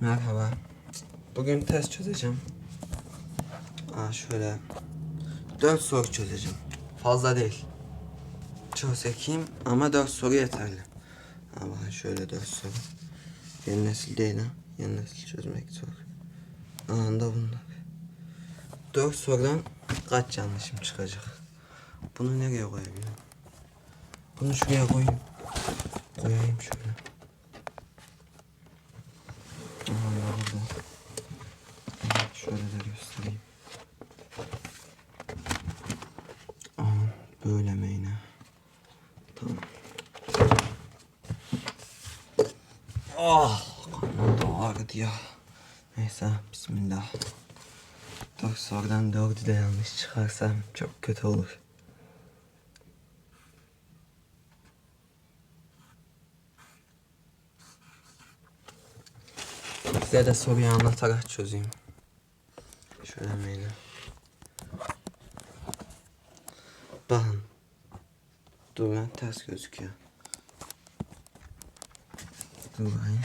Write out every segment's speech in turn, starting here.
Merhaba. Bugün test çözeceğim. Aa şöyle. 4 soru çözeceğim. Fazla değil. Çözekeyim ama 4 soru yeterli. Ama şöyle 4 soru. Yeni nesil değil ha. Yeni nesil çözmek zor. Anında bunlar. 4 sorudan kaç yanlışım çıkacak? Bunu nereye koyabilirim? Bunu şuraya. Koyayım şöyle. Aha ya burada. Evet, Şöyle de göstereyim. Aha böyle mi yine? Tamam. Ah da ağrıdı ya. Neyse bismillah. Dört sorudan dördü de yanlış çıkarsam çok kötü olur. Size de soruyu anlatarak çözeyim. Şöyle meyle. Bakın. Dur lan ters gözüküyor. Bakayım.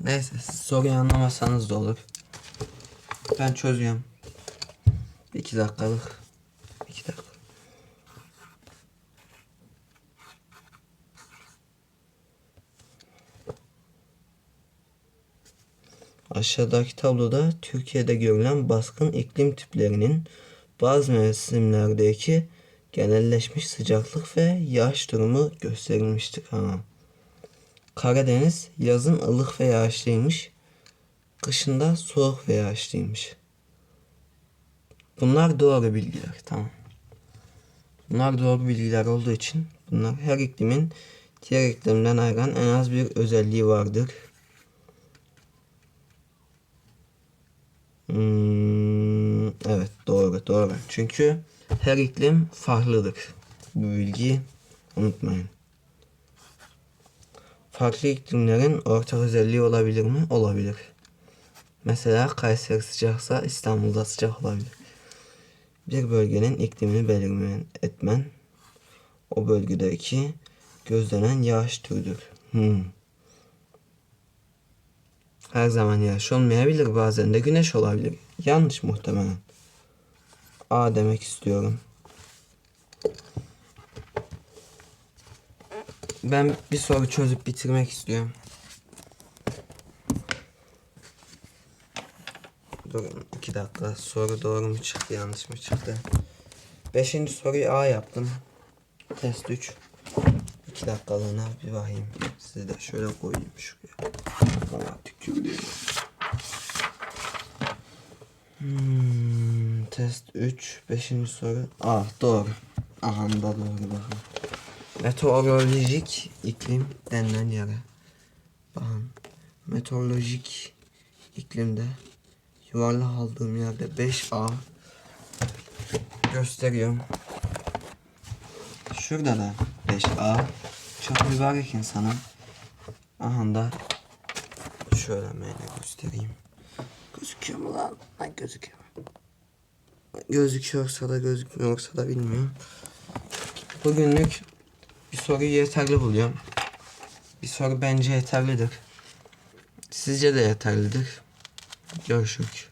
Neyse soruyu anlamasanız da olur. Ben çözüyorum. İki dakikalık. İki dakika. Aşağıdaki tabloda Türkiye'de görülen baskın iklim tiplerinin bazı mevsimlerdeki genelleşmiş sıcaklık ve yağış durumu gösterilmiştir. Ha. Karadeniz yazın ılık ve yağışlıymış. Kışında soğuk ve yağışlıymış. Bunlar doğru bilgiler. Tamam. Bunlar doğru bilgiler olduğu için bunlar her iklimin diğer iklimden ayıran en az bir özelliği vardır. Hmm, evet doğru doğru. Çünkü her iklim farklıdır. Bu bilgiyi unutmayın. Farklı iklimlerin ortak özelliği olabilir mi? Olabilir. Mesela Kayseri sıcaksa İstanbul'da sıcak olabilir. Bir bölgenin iklimini belirleyen etmen o bölgedeki gözlenen yağış türüdür. Hmm. Her zaman yağış olmayabilir. Bazen de güneş olabilir. Yanlış muhtemelen. A demek istiyorum. Ben bir soru çözüp bitirmek istiyorum. Durun iki dakika. Soru doğru mu çıktı yanlış mı çıktı? Beşinci soruyu A yaptım. Test 3. İki dakikalığına bir bakayım. Sizi de şöyle koyayım şuraya. Valla tükürdüm. Hmm, test 3. Beşinci soru. Ah doğru. Aha da doğru bakın. Meteorolojik iklim denilen yere. Bakın. Meteorolojik iklimde yuvarlak aldığım yerde 5A gösteriyorum. Şurada da 5A. Çok mübarek insanım. Aha da şöyle meyle göstereyim. Gözüküyor mu lan? Lan gözüküyor. Gözüküyorsa da gözükmüyorsa da bilmiyorum. Bugünlük bir soruyu yeterli buluyorum. Bir soru bence yeterlidir. Sizce de yeterlidir. Görüşürüz.